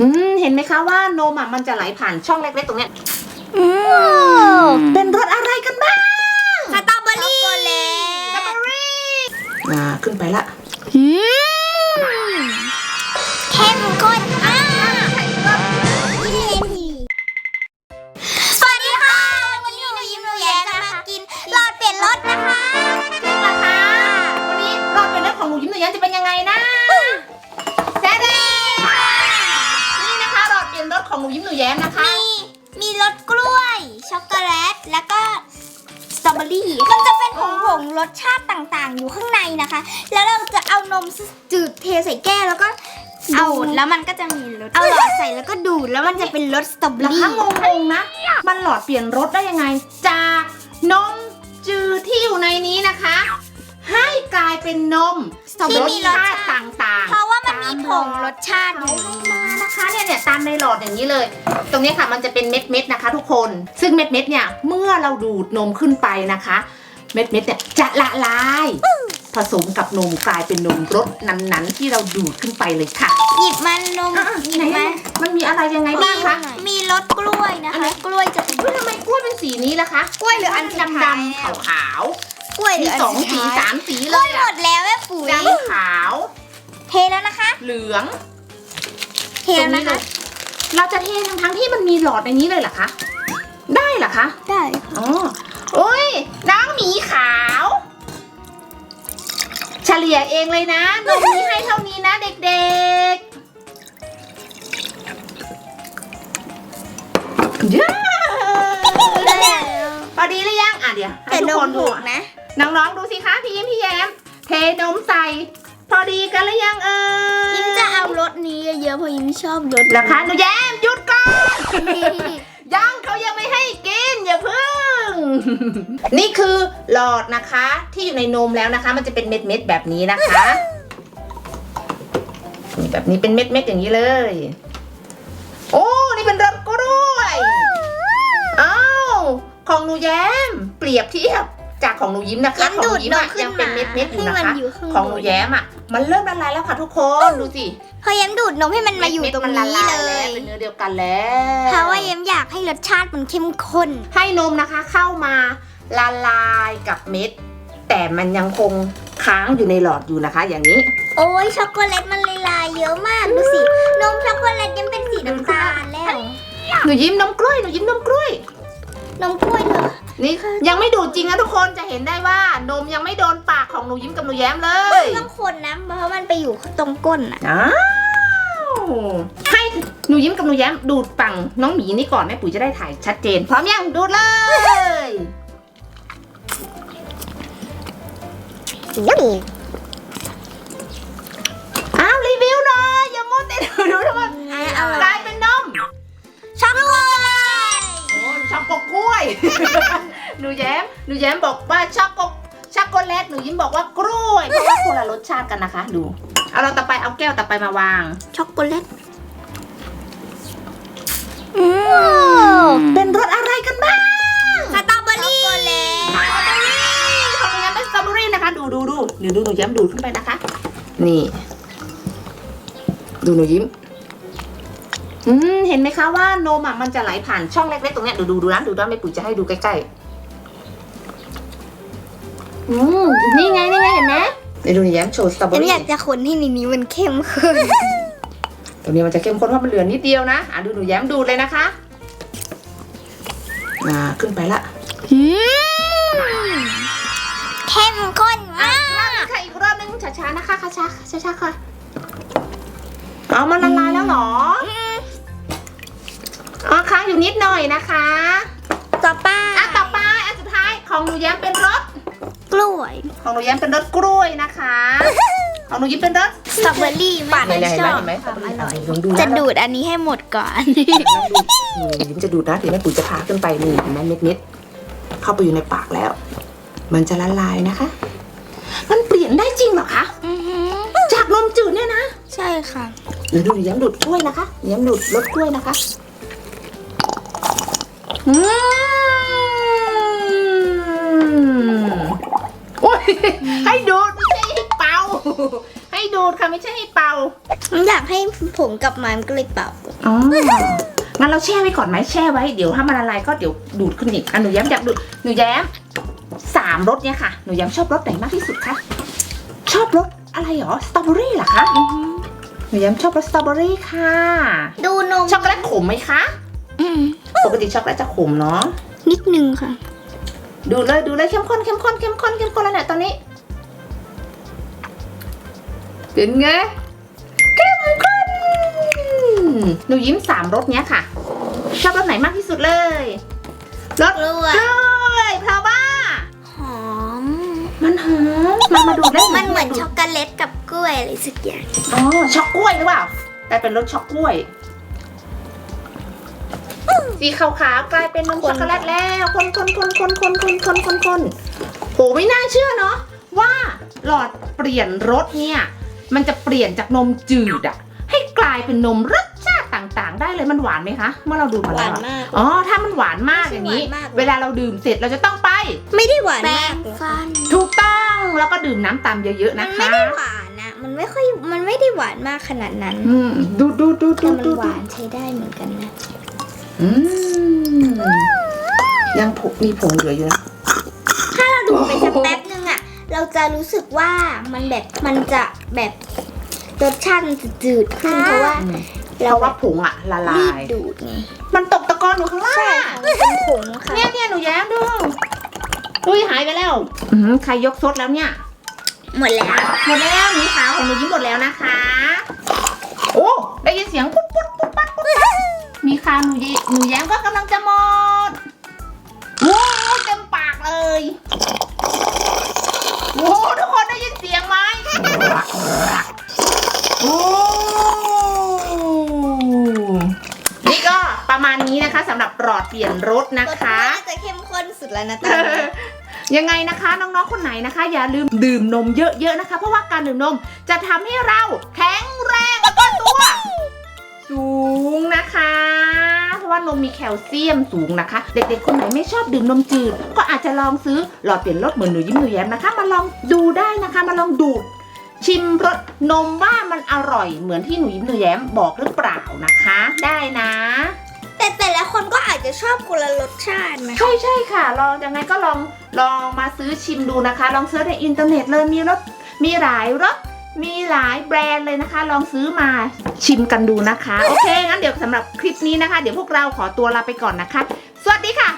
อืมเห็นไหมคะว่านมอะมันจะไหลผ่านช่องเล็กๆตรงเนี้ยอืมเป็นรสอะไรกันบ้างสตรอเบอรี่สตรอเบอรี่อ่าขึ้นไปละ รสชาติต่างๆ อยู่ข้างในนะคะ แล้วเราจะเอานมจืดเทใส่แก้วแล้วก็ดูดแล้วมันก็จะมีรสเอาหลอดใส่แล้วก็ดูดแล้วมันจะเป็นรสสตรอเบอแล้วรี่ถ้างงๆนะ มันหลอดเปลี่ยนรสได้ยังไง จากนมจืดที่อยู่ในนี้นะคะ ให้กลายเป็นนมที่มีรสชาชาติติต่างๆ เพราะว่ามันมีผงรสชาติอเขายู่ให้มานะคะเนี่ยเนี่ยตามในหลอดอย่างนี้เลย ตรงนี้ค่ะมันจะเป็นเม็ดเม็ดๆนะคะ ทุกคน ซึ่งเม็ดเม็ดๆเนี่ยเมื่อเราดูดนมขึ้นไปนะคะ เม็ดเม็ดๆเนี่ยจะละลาย ผสมกับนมกลายเป็นนมรสนั้นๆ ที่เราดูดขึ้นไปเลยค่ะหยิบมันนมอะหยิไหนบมาๆมันมีอะไรยังไงบ้างคะ มีรสกล้วยนะอันไหน คะ กล้วยจะเป็น เฮ้ยทำไมกล้วยเป็นสีนี้ล่ะคะกล้วยหรืออันสุดดำท้ายดำขาวขาวกล้วยๆหรืมีออันสองสุดสีท้ายสามสีกเลล้วยยหมอะดแล้วแม่ปุ๋ยดำขาว เทแล้วนะคะ เหลืองเทแล้วนะคะ เราจะเททั้งทั้งๆที่มันมีหลอดในนี้เลยเหรอคะ ได้เหรอคะ ได้ อ๋อโอ้ยน้องหมีขาว เฉลี่ยเองเลยนะนมนี้ให้เท่านี้นะเด็กๆเย้พอดีหรือยังอะเดี๋ยวให้แต่ทุนกคมนดูถูกอะนะ น้องๆดูสิคะพี่ยิ้มพี่แย้มเทนมใส่ พอดีกันหรือยังเอ่ย ยิ้มจะเอารสนี้เยอะๆเพราะยิ้มชอบรสราคาหนูแย้มหยุดก่อน ยังเขายังไม่ให้กินอย่าเพิ่ง นี่คือหลอดนะคะที่อยู่ในนมแล้วนะคะ มันจะเป็นเม็ดเม็ดๆแบบนี้นะคะนี่แบบนี้เป็นเม็ดเม็ดๆอย่างนี้เลย โอ้ นี่เป็นรสกล้วยอ้าวของหนูแย้ม เปรียบเทียบจากของหนูยิ้มนะคะยิ้มของหดูนูดยิ้มนมอะขึ้นยังเป็นมาเม็ดเม็ดๆอยู่ให้นะมันคะอยู่ข้างของหนูบนแย้มอะ มันเริ่มละลายแล้วค่ะทุกคนดูสิพอยิ้มดูดนมให้มันมาอยู่ตรงม็ดๆนี้ละาเลแวยเป็นเนื้อเดียวกันแล้วเพราะว่ายิ้มอยากให้รสชาติมันเข้มข้น ให้นมนะคะเข้ามาละลายกับเม็ด แต่มันยังคงค้างอยู่ในหลอดอยู่นะคะ อย่างนี้ โอ้ยช็อกโกแลตมันละลายเยอะมากดูสินมช็อกโกแลตยังเป็นสีน้ำตาลแล้วหนูยิ้มนมกล้วยหนูยิ้มนมกล้วยนมกล้วยเหรอ นี่ยังไม่ดูดจริงนะทุกคนจะเห็นได้ว่านมยังไม่โดนปากของหนูยิ้มกับหนูแย้มเลยต้องคนนะเพราะมันไปอยู่ตรงก้นอะอ้าวให้หนูยิ้มกับหนูแย้มดูดฝั่งน้องหมีนี่ก่อนแม่ปุ๋ยจะได้ถ่ายชัดเจนพร้อมยังดูดเลยอ้าวรีวิวหน่อยอย่ามัวแต่ดูดูทำไมเอากลายเป็นนมช็อกโกแลตโอ้ช็อกโกกล้วยห นูแย้มหนูแย้มบอกว่าช็อกโกช็อกโกแลตหนูยิ้มบอกว่ากล้วยเพราะว่าคนละรสชาติกันนะคะ ดู เอาเราต่อไปเอาแก้วต่อไปมาวาง ช็อกโกแลตอืมเป็นรสอะไรกันบ้างสตรอเบอรี่ของหนูแย้มเป็นสตรอเบอรี่นะคะ ดูดูดูเดี๋ยวดูหนูแย้มดูดขึ้นไปนะคะ นี่ ดูหนูยิ้มอืมเห็นไหมคะว่า นมอะมันจะไหลผ่านช่องเล็กๆตรงเนี้ยดูดูดูนะดูนะไม่ปุ๋ยจะให้ดูใกล้ๆ อืมนี่ไงนี่ไงเห็นไหมเดี๋ยวดูหนูแย้มโชว์สตรอเบอฉันรี่อยากจะคนให้ในนี้มันเข้มขึ้นตัวนี้มันจะเข้มข้นเพราะมันเหลือนิดเดียวนะอะดูหนูแย้มดูดเลยนะคะอ่าขึ้นไปละเข้มข้นมากค่ะอีกรอบนึงช้าๆนะคะช้าๆช้าๆค่ะเอามันละลายแล้วเหรออ๋อค้างอยู่นิดหน่อยนะคะ ต่อไปอะต่อไปอันสุดท้ายของหนูแย้มเป็นรสก ล้วย ของหนูแย้มเป็นรสกล้วยนะคะ ของหนูยิ้มเป็นรส สตรอเบอรี่ปั่นเห็นไหมชอบเห็นไหมความอร่อยลองดูนจะดูดอันนี้ให้หมดก่อนลองดูหนูยิ้มจะดูดนะเดี๋ยวแม่ปุ๋ยจะพาขึ้นไปนี่เห็นไหมเม็ดๆเข้าไปอยู่ในปากแล้ว มันจะละลายนะคะ มันเปลี่ยนได้จริงเหรอคะ อือหือจากนมจืดเนี่ยนะใช่ค่ะเดี๋ยวดูหนูแย้มดูดกล้วยนะคะแย้มดูดรสกล้วยนะคะ อืมโอ้ย ให้ดูดไม่ใช่ให้เป่าให้ให้ดูดค่ะไม่ใช่ให้เป่า อยากให้ผงกลับมามันก็เลยเป่า อ๋อ งั้นเราแช่ไว้ก่อนไหมแช่ไว้ เดี๋ยวถ้ามันละลายก็เดี๋ยวดูดขึ้นอีกอะหนูแย้มอยากดูด หนูแย้มสามรสเนี่ยค่ะ หนูแย้มชอบรสไหนมากที่สุดคะ ชอบรสอะไรหรอ สตรอเบอรี่เหรอคะหนูแย้มชอบรสสตรอเบอรี่ค่ะ ดูนมช็อกโกแลตขมไหมคะอืมปกติช็อกโกแลตจะขมเนาะนิดนึงค่ะ ดูเลยดูเลยเข้มข้นเข้มข้นเข้มข้นเข้มข้นแล้วเนี่ยตอนนี้เป็นไงเข้มข้นหนูยิ้มสามรสเนี้ยค่ะ ชอบรสไหนมากที่สุดเลยรสกล้วยกล้วยเพราะว่าหอม มันหอมมามาดูได้มันเหมือนช็อกโกแลตกับกล้วยอะไรสักอย่างอ๋อช็อกกล้วยหรือเปล่าแต่เป็นรสช็อกกล้วย สีขาวๆกลายเป็นนมช็อกโกแลตแล้วคนคนคนคนคนคนคนคนคนโหไม่น่าเชื่อเนาะว่าหลอดเปลี่ยนรสเนี่ย มันจะเปลี่ยนจากนมจืดอะให้กลายเป็นนมรสชาติต่างๆ ได้เลยมันหวานไหมคะเมื่อเราดูมาหแล้ววานอะมากอ๋อถ้ามันหวานมากอย่างนี้หวานมากเลยเวลาเราดื่มเสร็จเราจะต้องไป ไม่ได้หวานแปรมากงฟันถูกต้องแล้วก็ดื่มน้ำตามเยอะๆมันะนคะไม่ได้หวานนะมันไม่ค่อยมันไม่ได้หวานมากขนาดนั้น อืมดูดูดูแต่ดูมันดูหวานใช้ได้เหมือนกันนะ อืมยังผงมีผงเหลืออยู่นะถ้าเราดูไปสักแป๊บนึงอะเราจะรู้สึกว่ามันแบบมันจะแบบรสชาติมันจะจืดขึ้นเพราะว่าอืมเพเราราะแบว่าบผงอะละลารีบย ดูดไงมันตกตะกอนอยู่ข้างล่างใช่ค่ะมันเป็นผงค่ะเนี่ยเนี่ยหนูแย้มดูอุ้ยหายไปแล้วอืมใครยกซดแล้วเนี่ย หมดแล้ว หมดแล้วหมีขาวของหนูยิ้มหมดแล้วนะคะ โอ้ ได้ยินเสียงปุ๊บปุ๊บปุ๊บปั๊บปุ๊บปั๊บ มีขาวหนูยิ้มหนูแย้มก็กำลังจะหมดว้าวเต็มปากเลยโอ้ทุกคนได้ยินเสียงไหมโอ้นี่ก็ประมาณนี้นะคะสำหรับหลอดเปลี่ยนรถนะคะรสน่าจะเข้มข้นสุดแล้วนะตอนนี้ ยังไงนะคะน้องๆคนไหนนะคะ อย่าลืมดื่มนมเยอะๆนะคะ เพราะว่าการดื่มนมจะทำให้เราแข็งแรงแล้วก็ตัว สูงนะคะ เพราะว่านมมีแคลเซียมสูงนะคะ เด็กๆคนไหนไม่ชอบดื่มนมจืด ก็อาจจะลองซื้อหลอดเปลี่ยนรสเหมือนหนูยิ้มหนูแย้มนะคะ มาลองดูได้นะคะ มาลองดูดชิมรสนมว่ามันอร่อยเหมือนที่หนูยิ้มหนูแย้มบอกหรือเปล่านะคะ ได้นะ แต่แต่ละคนก็อาจจะชอบคนละรสชาตินะใช่ใช่ค่ะ ลองยังไงก็ลองลองมาซื้อชิมดูนะคะ ลองเซิร์ชในอินเทอร์เน็ตเลยมีรสมีหลายรส มีหลายแบรนด์เลยนะคะ ลองซื้อมาชิมกันดูนะคะ โอเค งั้นเดี๋ยวสำหรับคลิปนี้นะคะ เดี๋ยวพวกเราขอตัวลาไปก่อนนะคะ สวัสดีค่ะ